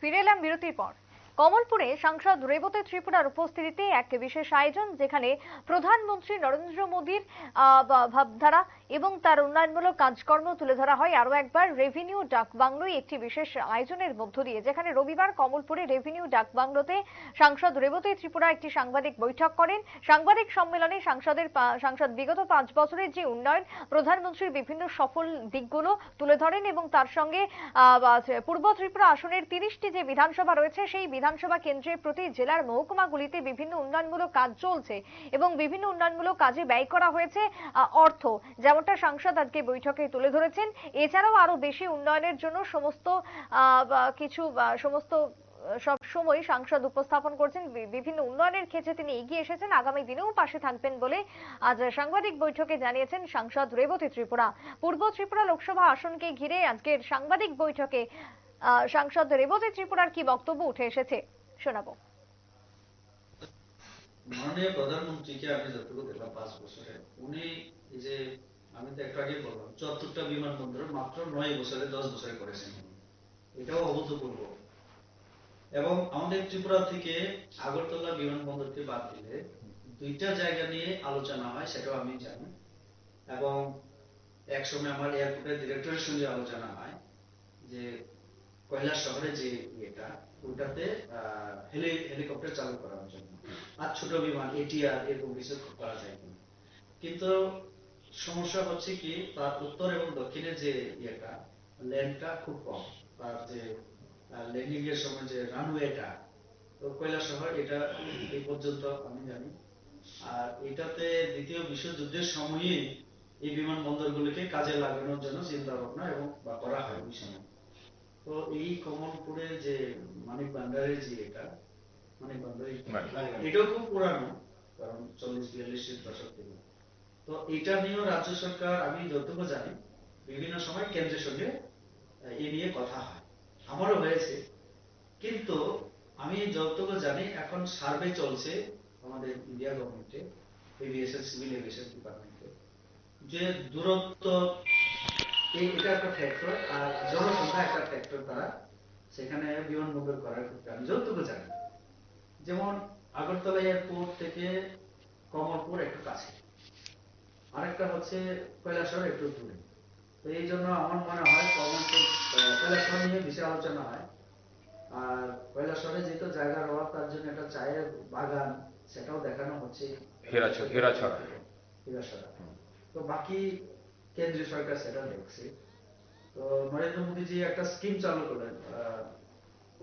ফিরে এলাম বিরতির পর। কমলপুরে সাংসদ রেবতী ত্রিপুরার উপস্থিতিতে এক বিশেষ আয়োজন, যেখানে প্রধানমন্ত্রী নরেন্দ্র মোদীর ভাবধারা এবং তার উন্নয়নমূলক কাজকর্ম তুলে ধরা হয়। আরও একবার, রেভিনিউ ডাক বাংলোয় একটি বিশেষ আয়োজনের মধ্য দিয়ে, যেখানে রবিবার কমলপুরে রেভিনিউ ডাক বাংলোতে সাংসদ রেবতী ত্রিপুরা একটি সাংবাদিক বৈঠক করেন। সাংবাদিক সম্মেলনে সাংসদের সাংসদ বিগত পাঁচ বছরের যে উন্নয়ন, প্রধানমন্ত্রীর বিভিন্ন সফল দিকগুলো তুলে ধরেন এবং তার সঙ্গে পূর্ব ত্রিপুরা আসনের তিরিশটি যে বিধানসভা রয়েছে, সেই বিধানসভা কেন্দ্রের প্রতি জেলার মহকুমাগুলিতে বিভিন্ন উন্নয়নমূলক কাজ চলছে এবং বিভিন্ন উন্নয়নমূলক কাজে ব্যয় করা হয়েছে অর্থ। যেমনটা সাংসদ আজকে বৈঠকে তুলে ধরেছেন, এছাড়াও আরও বেশি উন্নয়নের জন্য সমস্ত কিছু সমস্ত সব সময় সাংসদ উপস্থাপন করছেন। বিভিন্ন উন্নয়নের ক্ষেত্রে তিনি এগিয়ে এসেছেন, আগামী দিনেও পাশে থাকবেন বলে আজ সাংবাদিক বৈঠকে জানিয়েছেন সাংসদ রেবতী ত্রিপুরা। পূর্ব ত্রিপুরা লোকসভা আসনকে ঘিরে আজকের সাংবাদিক বৈঠকে সাংসদ রেবতী ত্রিপুরার কি বক্তব্য উঠে এসেছে? শোনাবো। মাননীয় প্রধানমন্ত্রীকে আমি যতটুকু দেখলাম পাঁচ বছরে, উনি যে আমি তো একটু আগে বললাম চুয়াত্তরটা বিমানবন্দর মাত্র নয় বছরে, দশ বছরে করেছেন এটাও অভূতপূর্ব। এবং আমাদের ত্রিপুরা থেকে আগরতলা বিমানবন্দরকে বাদ দিলে দুইটা জায়গা নিয়ে আলোচনা হয়, সেটাও আমি জানি। এবং একসময় আমার এয়ারপোর্টের ডিরেক্টরের সঙ্গে আলোচনা হয় যে কৈলাস শহরে যে ইয়েটা, ওটাতে হেলি হেলিকপ্টার চালু করার জন্য। আর ছোট বিমান এটিআর এরকম কিছু করা যায় কিনা। কিন্তু সমস্যা হচ্ছে কি, তার উত্তর এবং দক্ষিণে যে ইয়েটা, ল্যান্ডটা খুব কম। তার যে ল্যান্ডিং এর সময় যে রানওয়েটা তো কৈলাস শহর, এটা এই পর্যন্ত আমি জানি। আর এটাতে দ্বিতীয় বিশ্বযুদ্ধের সময়ই এই বিমানবন্দরগুলিকে কাজে লাগানোর জন্য চিন্তা ভাবনা এবং বা করা হয় ওই সময়। তো এই কমলপুরে যে মানিক ভান্ডারের যে এটা মানিক ভান্ডারের এটাও খুব পুরানো কারণ চল্লিশ বিয়াল্লিশের দশক থেকে। তো এটা নিয়েও রাজ্য সরকার আমি যতটুকু জানি বিভিন্ন সময় কেন্দ্রের সঙ্গে এ নিয়ে কথা হয়। আমারও হয়েছে। কিন্তু আমি যতটুকু জানি এখন সার্ভে চলছে আমাদের ইন্ডিয়া গভর্নমেন্টে এভিয়েশন সিভিল এভিয়েশন ডিপার্টমেন্টে যে দূরত্ব এই এটা একটা ফ্যাক্টর আর জনসংখ্যা একটা ফ্যাক্টর তারা সেখানে বিমানবন্দর করার ক্ষেত্রে আমি যতটুকু জানি। যেমন আগরতলা এয়ারপোর্ট থেকে কমলপুর একটু কাছে। আরেকটা হচ্ছে কৈলাসহর একটু দূরে। তো এই জন্য আমার মনে হয় কমলপুর আহ, কৈলাসহর নিয়ে বেশি আলোচনা হয়। আর কৈলাসহরে যেহেতু জায়গার অভাব তার জন্য একটা চায়ের বাগান সেটাও দেখানো হচ্ছে। হীরাছড়া- হীরাছড়া। হীরাছড়া তো বাকি কেন্দ্রীয় সরকার সেটা দেখছে তো নরেন্দ্র মোদীজি একটা স্কিম চালু করলেন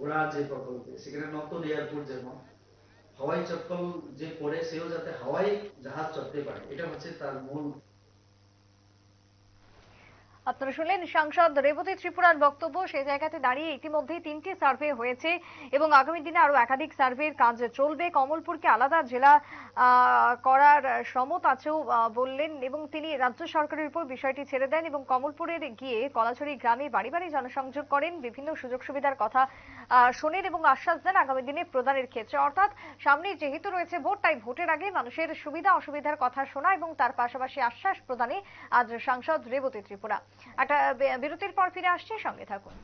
ওরা যে প্রকল্পে, সেখানে নতুন এয়ারপোর্ট যেমন, হাওয়াই চপ্পল যে পরে সেও যাতে হাওয়াই জাহাজ চড়তে পারে, এটা হচ্ছে তার মূল আপনারা শুনলেন সাংসদ রেবতী ত্রিপুরার বক্তব্য। সেই জায়গাতে দাঁড়িয়ে ইতিমধ্যেই তিনটি সার্ভে হয়েছে এবং আগামী দিনে আরও একাধিক সার্ভের কাজ চলবে। কমলপুরকে আলাদা জেলা করার সমত আছেও বললেন এবং তিনি রাজ্য সরকারের উপর বিষয়টি ছেড়ে দেন এবং কমলপুরের গিয়ে কলাছড়ি গ্রামে বাড়ি বাড়ি জনসংযোগ করেন, বিভিন্ন সুযোগ সুবিধার কথা শোনেন এবং আশ্বাস দেন আগামী দিনে প্রদানের ক্ষেত্রে। অর্থাৎ সামনে যেহেতু রয়েছে ভোট, তাই ভোটের আগে মানুষের সুবিধা অসুবিধার কথা শোনা এবং তার পাশাপাশি আশ্বাস প্রদানে আজ সাংসদ রেবতী ত্রিপুরা। একটা বিরতির পর ফিরে আসছি সঙ্গে থাকুন।